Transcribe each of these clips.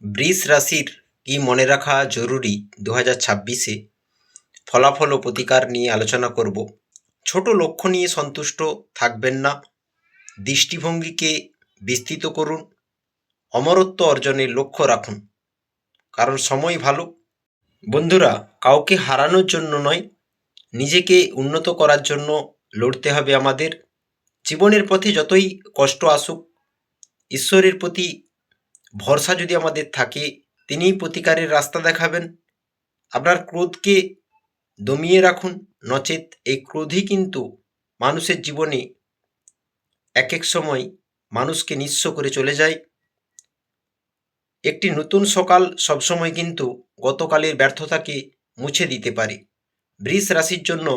বৃষ রাশির কি মনে রাখা জরুরি দু হাজার ছাব্বিশে? ফলাফল ও প্রতিকার নিয়ে আলোচনা করব। ছোট লক্ষ্য নিয়ে সন্তুষ্ট থাকবেন না। দৃষ্টিভঙ্গিকে বিস্তৃত করুন। অমরত্ব অর্জনের লক্ষ্য রাখুন। কারণ সময় ভালো। বন্ধুরা, কাউকে হারানোর জন্য নয়, নিজেকে উন্নত করার জন্য লড়তে হবে আমাদের। জীবনের পথে যতই কষ্ট আসুক, ঈশ্বরের প্রতি ভরসা যদি আমাদের থাকে, তিনিই প্রতিকারের রাস্তা দেখাবেন। আপনার ক্রোধকে দমিয়ে রাখুন। নচেত এই ক্রোধই কিন্তু মানুষের জীবনে এক এক সময় মানুষকে নিঃস্ব করে চলে যায়। একটি নতুন সকাল সবসময় কিন্তু গতকালের ব্যর্থতাকে মুছে দিতে পারে। বৃষ রাশির জন্য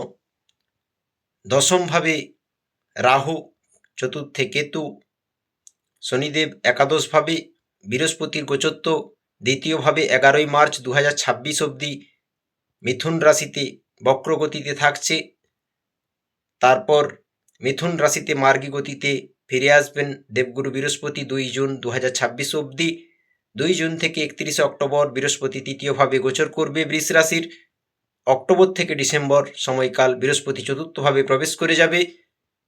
দশমভাবে রাহু, চতুর্থে কেতু, শনিদেব একাদশভাবে বৃহস্পতির গোচত্ব দ্বিতীয়ভাবে এগারোই মার্চ দু হাজার ছাব্বিশ অবধি মিথুন রাশিতে বক্রগতিতে থাকছে। তারপর মিথুন রাশিতে মার্গী গতিতে ফিরে আসবেন দেবগুরু বৃহস্পতি দুই জুন দু হাজার ছাব্বিশ অবধি। দুই জুন থেকে একত্রিশে অক্টোবর বৃহস্পতি তৃতীয়ভাবে গোচর করবে বৃষ রাশির। অক্টোবর থেকে ডিসেম্বর সময়কাল বৃহস্পতি চতুর্থভাবে প্রবেশ করে যাবে।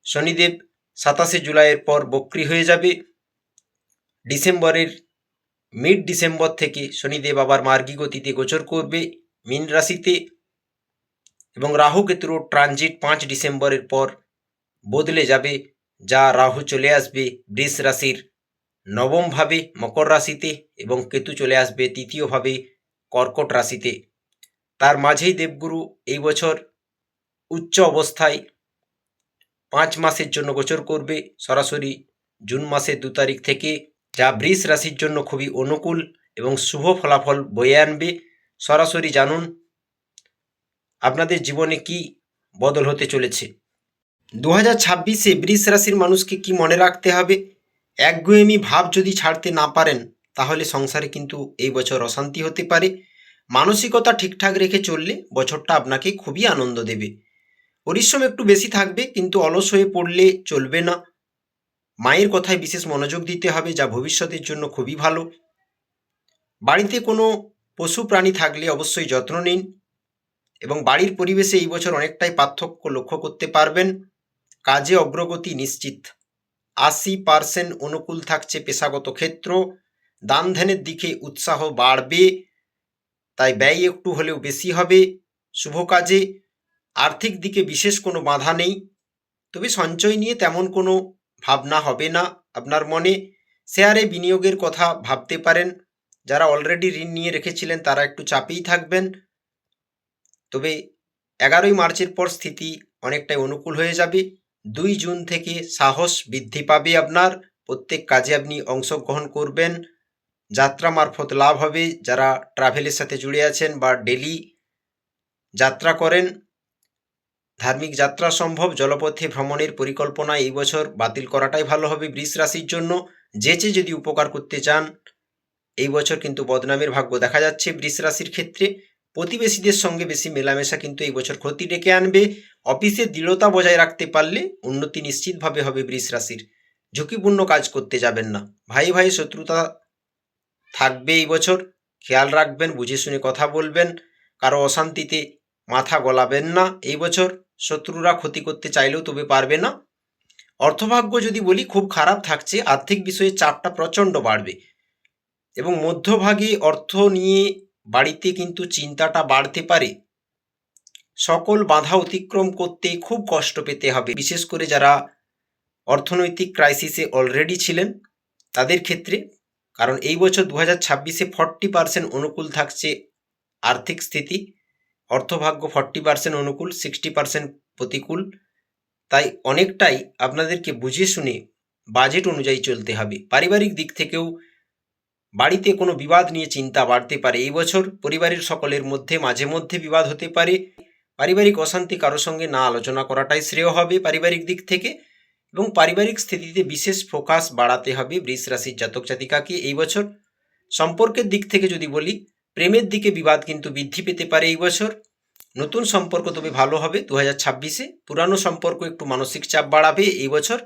শনিদেব সাতাশে জুলাইয়ের পর বক্রি হয়ে যাবে। ডিসেম্বরের মিড ডিসেম্বর থেকে শনিদেব আবার মার্গী গতিতে গোচর করবে মীন রাশিতে এবং রাহু কেতুর ট্রানজিট পাঁচ ডিসেম্বরের পর বদলে যাবে, যা রাহু চলে আসবে বৃষ রাশির নবমভাবে মকর রাশিতে এবং কেতু চলে আসবে তৃতীয়ভাবে কর্কট রাশিতে। তার মাঝেই দেবগুরু এই বছর উচ্চ অবস্থায় পাঁচ মাসের জন্য গোচর করবে, সরাসরি জুন মাসের দু তারিখ থেকে যা বৃষ রাশির জন্য খুবই অনুকূল এবং শুভ ফলাফল বয়ে আনবে। সরাসরি জানুন, আপনাদের জীবনে কি বদল হতে চলেছে? দু হাজার ছাব্বিশে বৃষ রাশির মানুষকে কি মনে রাখতে হবে? একগুয়েমি ভাব যদি ছাড়তে না পারেন, তাহলে সংসারে কিন্তু এই বছর অশান্তি হতে পারে। মানসিকতা ঠিকঠাক রেখে চললে বছরটা আপনাকে খুবই আনন্দ দেবে। পরিশ্রম একটু বেশি থাকবে, কিন্তু অলস হয়ে পড়লে চলবে না। মায়ের কথায় বিশেষ মনোযোগ দিতে হবে যা ভবিষ্যতের জন্য খুবই ভালো। বাড়িতে কোনো পশু প্রাণী থাকলে অবশ্যই যত্ন নিন এবং বাড়ির পরিবেশে এই বছর অনেকটাই পার্থক্য লক্ষ্য করতে পারবেন। কাজে অগ্রগতি নিশ্চিত। আশি পার্সেন্ট অনুকূল থাকছে পেশাগত ক্ষেত্র। দান ধ্যানের দিকে উৎসাহ বাড়বে, তাই ব্যয় একটু হলেও বেশি হবে। শুভ কাজে। আর্থিক দিকে বিশেষ কোনো বাধা নেই। তবে সঞ্চয় নিয়ে তেমন কোনো ভাবনা হবে না আপনার মনে? শেয়ারে বিনিয়োগের কথা ভাবতে পারেন। যারা অলরেডি ঋণ নিয়ে রেখেছিলেন, তারা একটু চাপেই থাকবেন। তবে এগারোই মার্চের পর স্থিতি অনেকটাই অনুকূল হয়ে যাবে। দুই জুন থেকে সাহস বৃদ্ধি পাবে আপনার। প্রত্যেক কাজে আপনি অংশগ্রহণ করবেন। যাত্রা মারফত লাভ হবে। যারা ট্রাভেলের সাথে জুড়ে আছেন বা ডেলি যাত্রা করেন ধার্মিক যাত্রা সম্ভব, জলপথে ভ্রমণের পরিকল্পনা এই বছর বাতিল করাটাই ভালো হবে বৃষ রাশির জন্য। যেচে যদি উপকার করতে চান, এই বছর কিন্তু বদনামের ভাগ্য দেখা যাচ্ছে বৃষ রাশির ক্ষেত্রে। প্রতিবেশীদের সঙ্গে বেশি মেলামেশা কিন্তু এই বছর ক্ষতি ডেকে আনবে। অফিসে দৃঢ়তা বজায় রাখতে পারলে উন্নতি নিশ্চিতভাবে হবে বৃষ রাশির। ঝুঁকিপূর্ণ কাজ করতে যাবেন না। ভাই ভাই শত্রুতা থাকবে এই বছর। খেয়াল রাখবেন, বুঝে শুনে কথা বলবেন। কারও অশান্তিতে মাথা গলাবেন না। এই বছর শত্রুরা ক্ষতি করতে চাইলেও তবে পারবে না। অর্থভাগ্য যদি বলি, খুব খারাপ থাকছে। আর্থিক বিষয়ে চাপটা প্রচণ্ড বাড়বে। এবং মধ্যভাগে অর্থ নিয়ে বাড়িতে কিন্তু চিন্তাটা বাড়তে পারে। সকল বাধা অতিক্রম করতে খুব কষ্ট পেতে হবে। বিশেষ করে যারা অর্থনৈতিক ক্রাইসিসে অলরেডি ছিলেন, তাদের ক্ষেত্রে। কারণ এই বছর দু হাজার ছাব্বিশে ফর্টি পার্সেন্ট অনুকূল থাকছে আর্থিক স্থিতি। অর্থভাগ্য ফর্টি পার্সেন্ট অনুকূল সিক্সটি পার্সেন্ট প্রতিকূল। তাই অনেকটাই আপনাদেরকে বুঝে শুনে বাজেট অনুযায়ী চলতে হবে। পারিবারিক দিক থেকেও বাড়িতে কোনো বিবাদ নিয়ে চিন্তা বাড়তে পারে। এই বছর পরিবারের সকলের মধ্যে মাঝে মধ্যে বিবাদ হতে পারে। পারিবারিক অশান্তি কারও সঙ্গে না আলোচনা করাটাই শ্রেয় হবে পারিবারিক দিক থেকে এবং পারিবারিক স্থিতিতে বিশেষ ফোকাস বাড়াতে হবে বৃষ রাশির জাতক জাতিকাকে। এই বছর সম্পর্কের দিক থেকে যদি বলি প্রেমের দিকে বিবাদ কিন্তু বৃদ্ধি পেতে পারে এই বছর। নতুন সম্পর্ক তবে ভালো হবে দু হাজার ছাব্বিশে। পুরানো সম্পর্ক একটু মানসিক চাপ বাড়াবে এই বছর।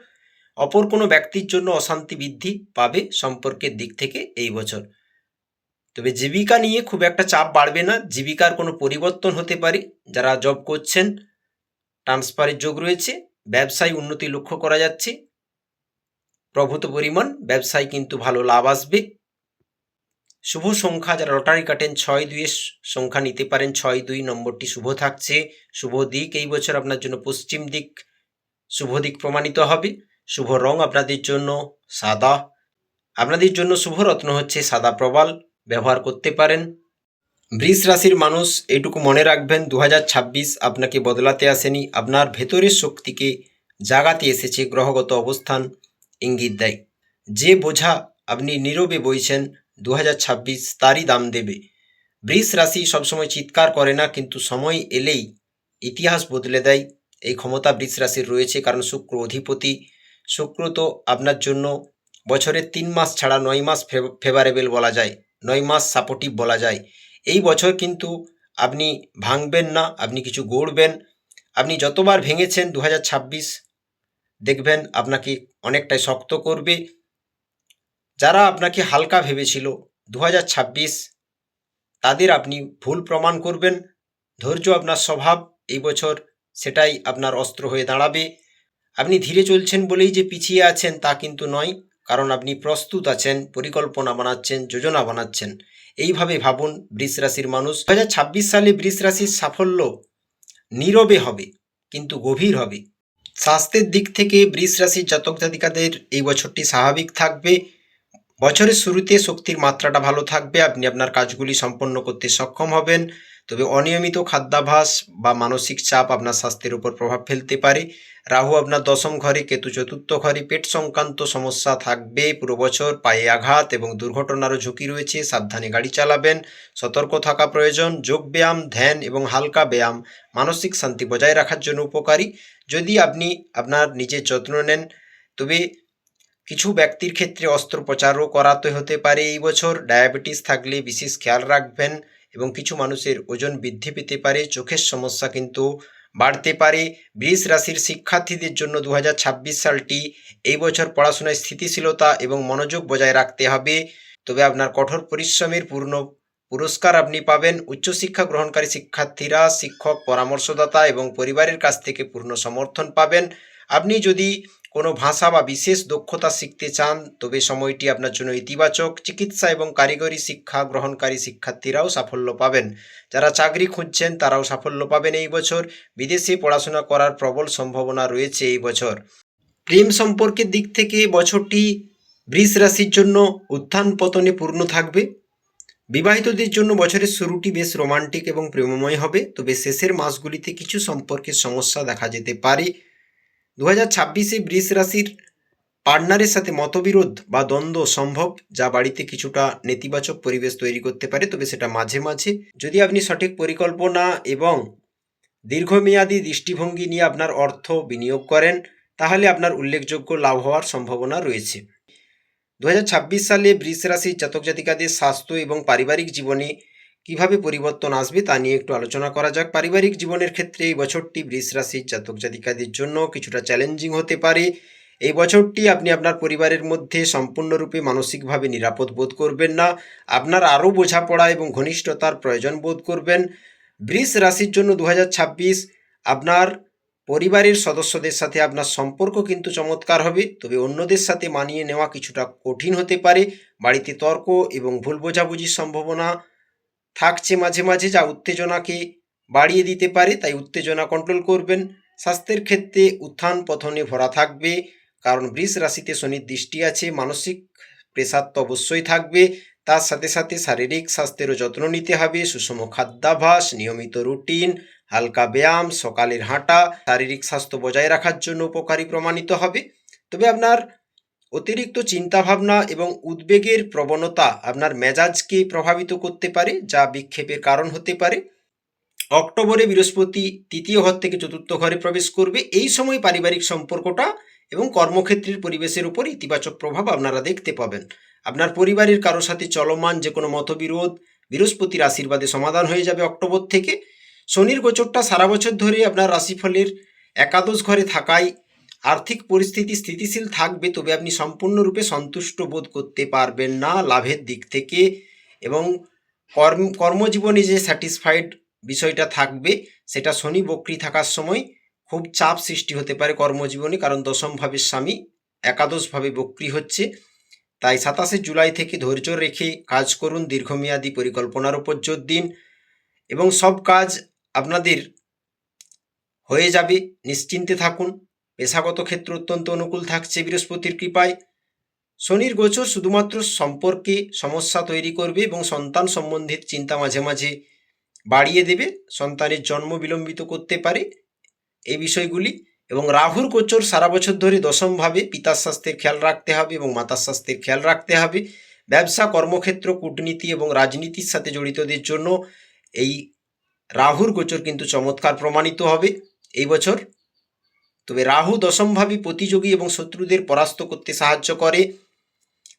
অপর কোনো ব্যক্তির জন্য অশান্তি বৃদ্ধি পাবে সম্পর্কের দিক থেকে এই বছর। তবে জীবিকা নিয়ে খুব একটা চাপ বাড়বে না। জীবিকার কোনো পরিবর্তন হতে পারে। যারা জব করছেন ট্রান্সফারের যোগ রয়েছে। ব্যবসায় উন্নতি লক্ষ্য করা যাচ্ছে। প্রভূত পরিমাণ ব্যবসায় কিন্তু ভালো লাভ আসবে। শুভ সংখ্যা যারা লটারি কাটেন, ছয় দুইয়ের সংখ্যা নিতে পারেন। ছয় দুই নম্বরটি শুভ থাকছে। শুভ দিক, এই বছর আপনার জন্য পশ্চিম দিক শুভ দিক প্রমাণিত হবে। শুভ রং আপনাদের জন্য সাদা। আপনাদের জন্য শুভ রত্ন হচ্ছে সাদা প্রবাল, ব্যবহার করতে পারেন। বৃষ রাশির মানুষ এইটুকু মনে রাখবেন দু হাজার ছাব্বিশ আপনাকে বদলাতে আসেনি। আপনার ভেতরের শক্তিকে জাগাতে এসেছে গ্রহগত অবস্থান। ইঙ্গিত দেয়। যে বোঝা আপনি নীরবে বইছেন দু হাজার ছাব্বিশ তারই দাম দেবে। বৃষ রাশি সবসময় চিৎকার করে না, কিন্তু সময় এলেই ইতিহাস বদলে দেয়। এই ক্ষমতা বৃষ রাশির রয়েছে, কারণ শুক্র অধিপতি। শুক্র তো আপনার জন্য বছরের তিন মাস ছাড়া নয় মাস ফেভারেবল বলা যায়, নয় মাস সাপোর্টিভ বলা যায়। এই বছর কিন্তু আপনি ভাঙবেন না, আপনি কিছু গড়বেন। আপনি যতবার ভেঙেছেন দু হাজার ছাব্বিশ, দেখবেন আপনাকে অনেকটাই শক্ত করবে। যারা আপনাকে হালকা ভেবেছিল দু হাজার ছাব্বিশ, তাদের আপনি ভুল প্রমাণ করবেন। ধৈর্য আপনার স্বভাব, এই বছর সেটাই আপনার অস্ত্র হয়ে দাঁড়াবে। আপনি ধীরে চলছেন বলেই যে পিছিয়ে আছেন তা কিন্তু নয়, কারণ আপনি প্রস্তুত আছেন, পরিকল্পনা বানাচ্ছেন, যোজনা বানাচ্ছেন। এইভাবে ভাবুন, বৃষ রাশির মানুষ। দু হাজার ছাব্বিশ সালে বৃষ রাশির সাফল্য নীরবে হবে, কিন্তু গভীর হবে। স্বাস্থ্যের দিক থেকে বৃষ রাশির জাতক জাতিকাদের এই বছরটি স্বাভাবিক থাকবে। বছরের শুরুতে শক্তির মাত্রাটা ভালো থাকবে, আপনি আপনার কাজগুলি সম্পন্ন করতে সক্ষম হবেন। তবে অনিয়মিত খাদ্যাভাস বা মানসিক চাপ আপনার স্বাস্থ্যের উপর প্রভাব ফেলতে পারে। রাহু আপনার দশম ঘরে, কেতু চতুর্থ ঘরে, পেট সংক্রান্ত সমস্যা থাকবে। পুরো বছর পায়ে আঘাত এবং দুর্ঘটনারও ঝুঁকি রয়েছে, সাবধানে গাড়ি চালাবেন, সতর্ক থাকা প্রয়োজন, যোগ ব্যায়াম, ধ্যান এবং হালকা ব্যায়াম মানসিক শান্তি বজায় রাখার জন্য উপকারী। যদি আপনি আপনার নিজের যত্ন নেন, তবে কিছু ব্যক্তির ক্ষেত্রে অস্ত্রোপচারও করাতে হতে পারে এই বছর। ডায়াবেটিস থাকলে বিশেষ খেয়াল রাখবেন এবং কিছু মানুষের ওজন বৃদ্ধি পেতে পারে, চোখের সমস্যা কিন্তু বাড়তে পারে। বৃষ রাশির শিক্ষার্থীদের জন্য দু হাজার ছাব্বিশ সালটি এই বছর পড়াশোনায় স্থিতিশীলতা এবং মনোযোগ বজায় রাখতে হবে। তবে আপনার কঠোর পরিশ্রমের পূর্ণ পুরস্কার আপনি পাবেন। উচ্চশিক্ষা গ্রহণকারী শিক্ষার্থীরা, শিক্ষক, পরামর্শদাতা এবং পরিবারের কাছ থেকে পূর্ণ সমর্থন পাবেন। আপনি যদি কোনো ভাষা বা বিশেষ দক্ষতা শিখতে চান, তবে সময়টি আপনার জন্য ইতিবাচক। চিকিৎসা এবং কারিগরি শিক্ষা, গ্রহণকারী শিক্ষার্থীরাও সাফল্য পাবেন। যারা চাকরি খুঁজছেন, তারাও সাফল্য পাবেন এই বছর। বিদেশে পড়াশোনা করার প্রবল সম্ভাবনা রয়েছে এই বছর। প্রেম সম্পর্কের দিক থেকে বছরটি বৃষ রাশির জন্য উত্থান পতনে পূর্ণ থাকবে। বিবাহিতদের জন্য বছরের শুরুটি বেশ রোমান্টিক এবং প্রেমময় হবে, তবে শেষের মাসগুলিতে কিছু সম্পর্কের সমস্যা দেখা যেতে পারে। দু হাজার ছাব্বিশে বৃষ রাশির পার্টনারের সাথে মতবিরোধ বা দ্বন্দ্ব সম্ভব, যা বাড়িতে কিছুটা নেতিবাচক পরিবেশ তৈরি করতে পারে, তবে সেটা মাঝে মাঝে। যদি আপনি সঠিক পরিকল্পনা এবং দীর্ঘমেয়াদী দৃষ্টিভঙ্গি নিয়ে আপনার অর্থ বিনিয়োগ করেন, তাহলে আপনার উল্লেখযোগ্য লাভ হওয়ার সম্ভাবনা রয়েছে। দু হাজার ছাব্বিশ সালে বৃষ রাশির জাতক জাতিকাদের স্বাস্থ্য এবং পারিবারিক জীবনে কীভাবে পরিবর্তন আসবে তা নিয়ে একটু আলোচনা করা যাক। পারিবারিক জীবনের ক্ষেত্রে এই বছরটি বৃষ রাশির জাতক জাতিকাদের জন্য কিছুটা চ্যালেঞ্জিং হতে পারে। এই বছরটি আপনি আপনার পরিবারের মধ্যে সম্পূর্ণরূপে মানসিকভাবে নিরাপদ বোধ করবেন না। আপনার আরও বোঝাপড়া এবং ঘনিষ্ঠতার প্রয়োজন বোধ করবেন। বৃষ রাশির জন্য দু হাজার ছাব্বিশ আপনার পরিবারের সদস্যদের সাথে আপনার সম্পর্ক কিন্তু চমৎকার হবে। তবে অন্যদের সাথে মানিয়ে নেওয়া কিছুটা কঠিন হতে পারে। বাড়িতে তর্ক এবং ভুল বোঝাবুঝির সম্ভাবনা থাকছে মাঝে মাঝে, যা উত্তেজনাকে বাড়িয়ে দিতে পারে, তাই উত্তেজনা কন্ট্রোল করবেন। স্বাস্থ্যের ক্ষেত্রে উত্থান পথনে ভরা থাকবে, কারণ বৃষ রাশিতে শনির দৃষ্টি আছে, মানসিক প্রেসার তো অবশ্যই থাকবে। তার সাথে সাথে শারীরিক স্বাস্থ্যেরও যত্ন নিতে হবে, সুষম খাদ্যাভাস নিয়মিত রুটিন, হালকা ব্যায়াম, সকালের হাঁটা, শারীরিক স্বাস্থ্য বজায় রাখার জন্য উপকারী প্রমাণিত হবে। তবে আপনার অতিরিক্ত চিন্তাভাবনা এবং উদ্বেগের প্রবণতা আপনার মেজাজকে প্রভাবিত করতে পারে, যা বিক্ষেপের কারণ হতে পারে। অক্টোবরে বৃহস্পতি তৃতীয় ঘর থেকে চতুর্থ ঘরে প্রবেশ করবে। এই সময় পারিবারিক সম্পর্কটা এবং কর্মক্ষেত্রের পরিবেশের উপর ইতিবাচক প্রভাব আপনারা দেখতে পাবেন। আপনার পরিবারের কারোর সাথে চলমান যে কোনো মতবিরোধ বৃহস্পতির আশীর্বাদে সমাধান হয়ে যাবে অক্টোবর থেকে। শনির গোচরটা সারা বছর ধরে আপনার রাশিফলের একাদশ ঘরে থাকায় আর্থিক পরিস্থিতি স্থিতিশীল থাকবে, তবে আপনি সম্পূর্ণরূপে সন্তুষ্ট বোধ করতে পারবেন না লাভের দিক থেকে এবং কর্ম, কর্মজীবনে যে স্যাটিসফাইড বিষয়টা থাকবে, সেটা শনি বক্রি থাকার সময় খুব চাপ সৃষ্টি হতে পারে কর্মজীবনে, কারণ দশম ভাবের স্বামী একাদশভাবে বক্রি হচ্ছে। তাই সাতাশে জুলাই থেকে ধৈর্য রেখে কাজ করুন, দীর্ঘমেয়াদী পরিকল্পনার উপর জোর দিন এবং সব কাজ আপনাদের হয়ে যাবে, নিশ্চিন্তে থাকুন। পেশাগত ক্ষেত্র অত্যন্ত অনুকূল থাকছে বৃহস্পতির কৃপায়। শনির গোচর শুধুমাত্র সম্পর্কে সমস্যা তৈরি করবে এবং সন্তান সম্বন্ধিত চিন্তা মাঝে মাঝে বাড়িয়ে দেবে, সন্তানের জন্ম বিলম্বিত করতে পারে এই বিষয়গুলি এবং রাহুর গোচর সারা বছর ধরে দশমভাবে পিতার স্বাস্থ্যের খেয়াল রাখতে হবে এবং মাতার স্বাস্থ্যের খেয়াল রাখতে হবে। ব্যবসা, কর্মক্ষেত্র, কূটনীতি এবং রাজনীতির সাথে জড়িতদের জন্য এই রাহুর গোচর কিন্তু চমৎকার প্রমাণিত হবে। এই বছর তবে রাহু দশমভাবী প্রতিযোগী এবং শত্রুদের পরাস্ত করতে সাহায্য করে।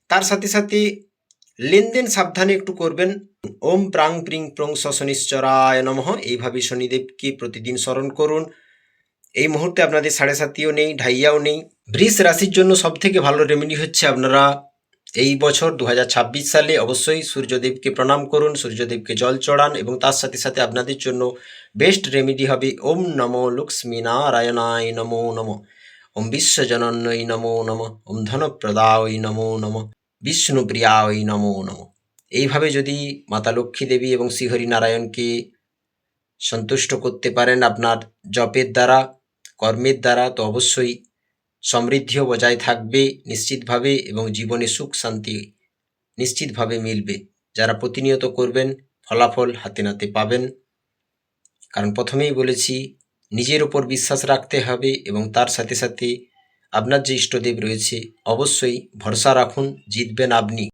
তার সাথে সাথে লেনদেন সাবধানে একটু করবেন। ওম প্রাং প্রিং প্রং শনিশ্চরায় নমঃ। এইভাবে শনিদেবকে প্রতিদিন স্মরণ করুন। এই মুহূর্তে আপনাদের সাড়ে সাতিও নেই, ঢাইয়াও নেই। বৃষ রাশির জন্য সবথেকে ভালো রেমেডি হচ্ছে আপনারা এই বছর দু হাজার ছাব্বিশ সালে অবশ্যই সূর্যদেবকে প্রণাম করুন, সূর্যদেবকে জল চড়ান এবং তার সাথে সাথে আপনাদের জন্য বেস্ট রেমেডি হবে ওম নমো লক্ষ্মী নারায়ণায় নমো নমঃ, ওম বিশ্বজনন্যই নমো নমঃ, ওম ধনপ্রদায় নমো নমঃ, বিষ্ণুপ্রিয়ায় নমো নমঃ। এইভাবে যদি মাতা লক্ষ্মী দেবী এবং শ্রীহরি নারায়ণকে সন্তুষ্ট করতে পারেন আপনার জপের দ্বারা, কর্মের দ্বারা, তো অবশ্যই সমৃদ্ধিও বজায় থাকবে নিশ্চিতভাবে এবং জীবনে সুখ, শান্তি নিশ্চিতভাবে মিলবে। যারা প্রতিনিয়ত করবেন, ফলাফল হাতে নাতে পাবেন। কারণ প্রথমেই বলেছি, নিজের ওপর বিশ্বাস রাখতে হবে এবং তার সাথে সাথে আপনার যে ইষ্টদেব রয়েছে, অবশ্যই ভরসা রাখুন, জিতবেন আপনি।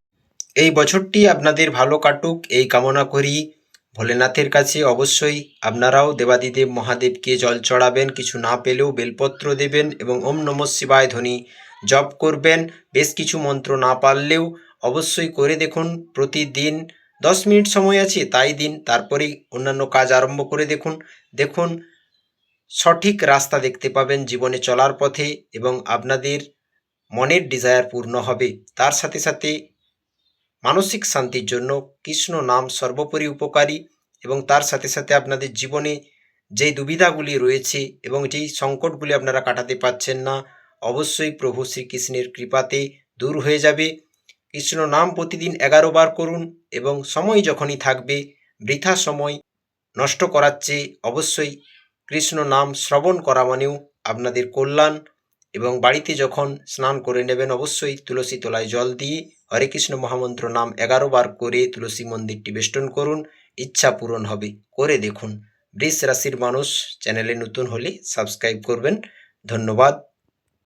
এই বছরটি আপনাদের ভালো কাটুক, এই কামনা করি। ভোলেনাথের কাছে অবশ্যই আপনারাও দেবাদিদেব মহাদেবকে জল চড়াবেন, কিছু না পেলেও বেলপত্র দেবেন এবং ওম নম শিবায় ধ্বনি জপ করবেন। বেশ কিছু মন্ত্র না পারলেও অবশ্যই করে দেখুন, প্রতিদিন দশ মিনিট সময় আছে তাই দিন, তারপরেই অন্যান্য কাজ আরম্ভ করে দেখুন। দেখুন, সঠিক রাস্তা দেখতে পাবেন জীবনে চলার পথে এবং আপনাদের মনের ডিজায়ার পূর্ণ হবে। তার সাথে সাথে মানসিক শান্তির জন্য কৃষ্ণ নাম সর্বোপরি উপকারী এবং তার সাথে সাথে আপনাদের জীবনে যেই দুবিধাগুলি রয়েছে এবং যেই সংকটগুলি আপনারা কাটাতে পারছেন না, অবশ্যই প্রভু শ্রীকৃষ্ণের কৃপাতে দূর হয়ে যাবে। কৃষ্ণ নাম প্রতিদিন এগারো বার করুন এবং সময় যখনই থাকবে, বৃথা সময় নষ্ট করার চেয়ে অবশ্যই কৃষ্ণ নাম শ্রবণ করা মানেও আপনাদের কল্যাণ এবং বাড়িতে যখন স্নান করে নেবেন, অবশ্যই তুলসী তলায় জল দিয়ে হরে কৃষ্ণ মহামন্ত্র নাম এগারো বার করে তুলসী মন্দিরটি বেষ্টন করুন। ইচ্ছা পূরণ হবে, করে দেখুন। বৃষ রাশির মানুষ চ্যানেলে নতুন হলে সাবস্ক্রাইব করবেন। ধন্যবাদ।